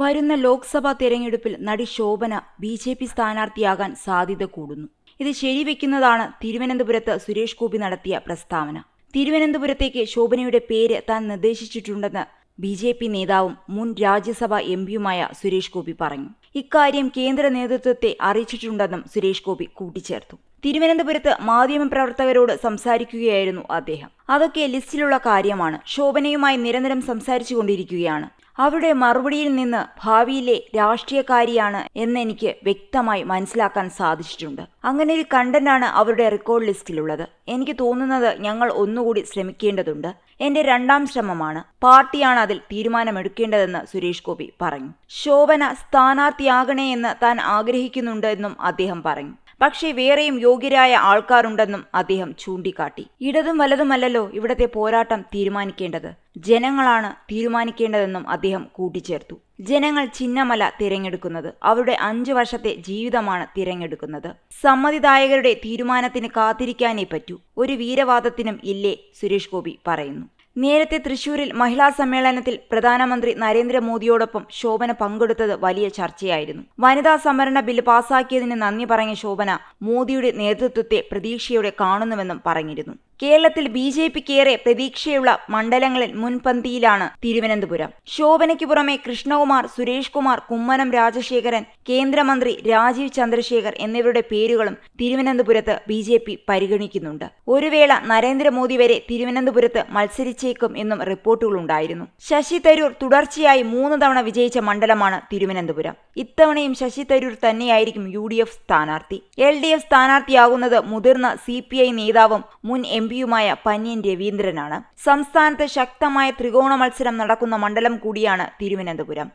വരുന്ന ലോക്സഭാ തെരഞ്ഞെടുപ്പിൽ നടി ശോഭന ബി ജെ പി സ്ഥാനാർത്ഥിയാകാൻ സാധ്യത കൂടുന്നു. ഇത് ശരിവെക്കുന്നതാണ് തിരുവനന്തപുരത്ത് സുരേഷ് ഗോപി നടത്തിയ പ്രസ്താവന. തിരുവനന്തപുരത്തേക്ക് ശോഭനയുടെ പേര് താൻ നിർദ്ദേശിച്ചിട്ടുണ്ടെന്ന് ബി ജെ പി നേതാവും മുൻ രാജ്യസഭാ എം പിയുമായ സുരേഷ് ഗോപി പറഞ്ഞു. ഇക്കാര്യം കേന്ദ്ര നേതൃത്വത്തെ അറിയിച്ചിട്ടുണ്ടെന്നും സുരേഷ് ഗോപി കൂട്ടിച്ചേർത്തു. തിരുവനന്തപുരത്ത് മാധ്യമപ്രവർത്തകരോട് സംസാരിക്കുകയായിരുന്നു അദ്ദേഹം. അതൊക്കെ ലിസ്റ്റിലുള്ള കാര്യമാണ്. ശോഭനയുമായി നിരന്തരം സംസാരിച്ചു കൊണ്ടിരിക്കുകയാണ് അവരുടെ മറുപടിയിൽ നിന്ന് ഭാവിയിലെ രാഷ്ട്രീയക്കാരിയാണ് എന്നെനിക്ക് വ്യക്തമായി മനസ്സിലാക്കാൻ സാധിച്ചിട്ടുണ്ട്. അങ്ങനെ ഒരു കണ്ടന്റാണ് അവരുടെ റെക്കോർഡ് ലിസ്റ്റിലുള്ളത്. എനിക്ക് തോന്നുന്നത് ഞങ്ങൾ ഒന്നുകൂടി ശ്രമിക്കേണ്ടതുണ്ട്. എന്റെ രണ്ടാം ശ്രമമാണ്. പാർട്ടിയാണ് അതിൽ തീരുമാനമെടുക്കേണ്ടതെന്ന് സുരേഷ് ഗോപി പറഞ്ഞു. ശോഭന സ്ഥാനാർത്ഥിയാകണേ എന്ന് താൻ ആഗ്രഹിക്കുന്നുണ്ടെന്നും അദ്ദേഹം പറഞ്ഞു. പക്ഷേ വേറെയും യോഗ്യരായ ആൾക്കാരുണ്ടെന്നും അദ്ദേഹം ചൂണ്ടിക്കാട്ടി. ഇടതും വലതുമല്ലല്ലോ ഇവിടത്തെ പോരാട്ടം തീരുമാനിക്കേണ്ടത്. ജനങ്ങളാണ് തീരുമാനിക്കേണ്ടതെന്നും അദ്ദേഹം കൂട്ടിച്ചേർത്തു. ജനങ്ങൾ ചിഹ്നമല തിരഞ്ഞെടുക്കുന്നത് അവരുടെ അഞ്ചു വർഷത്തെ ജീവിതമാണ് തിരഞ്ഞെടുക്കുന്നത്. സമ്മതിദായകരുടെ തീരുമാനത്തിന് കാത്തിരിക്കാനേ പറ്റൂ. ഒരു വീരവാദത്തിനും ഇല്ലേ സുരേഷ് ഗോപി പറയുന്നു. നേരത്തെ തൃശൂരിൽ മഹിളാ സമ്മേളനത്തിൽ പ്രധാനമന്ത്രി നരേന്ദ്രമോദിയോടൊപ്പം ശോഭന പങ്കെടുത്തത് വലിയ ചർച്ചയായിരുന്നു. വനിതാ സംവരണ ബില്ല് പാസാക്കിയതിന് നന്ദി പറഞ്ഞ ശോഭന മോദിയുടെ നേതൃത്വത്തെ പ്രതീക്ഷയോടെ കാണുന്നുവെന്നും പറഞ്ഞിരുന്നു. കേരളത്തിൽ ബി ജെ പിക്ക് ഏറെ പ്രതീക്ഷയുള്ള മണ്ഡലങ്ങളിൽ മുൻപന്തിയിലാണ് തിരുവനന്തപുരം. ശോഭനയ്ക്ക് പുറമെ കൃഷ്ണകുമാർ സുരേഷ് കുമാർ കുമ്മനം രാജശേഖരൻ കേന്ദ്രമന്ത്രി രാജീവ് ചന്ദ്രശേഖർ എന്നിവരുടെ പേരുകളും തിരുവനന്തപുരത്ത് ബി ജെ പി പരിഗണിക്കുന്നുണ്ട്. ഒരു വേള നരേന്ദ്രമോദി വരെ തിരുവനന്തപുരത്ത് മത്സരിച്ചേക്കും എന്നും റിപ്പോർട്ടുകളുണ്ടായിരുന്നു. ശശി തരൂർ തുടർച്ചയായി മൂന്ന് തവണ വിജയിച്ച മണ്ഡലമാണ് തിരുവനന്തപുരം. ഇത്തവണയും ശശി തരൂർ തന്നെയായിരിക്കും യു ഡി എഫ് സ്ഥാനാർത്ഥി. എൽ ഡി എഫ് സ്ഥാനാർത്ഥിയാകുന്നത് മുതിർന്ന സി പി ഐ നേതാവും മുൻ എം പിയുമായ പന്യൻ രവീന്ദ്രനാണ്. സംസ്ഥാനത്ത് ശക്തമായ ത്രികോണ മത്സരം നടക്കുന്ന മണ്ഡലം കൂടിയാണ് തിരുവനന്തപുരം.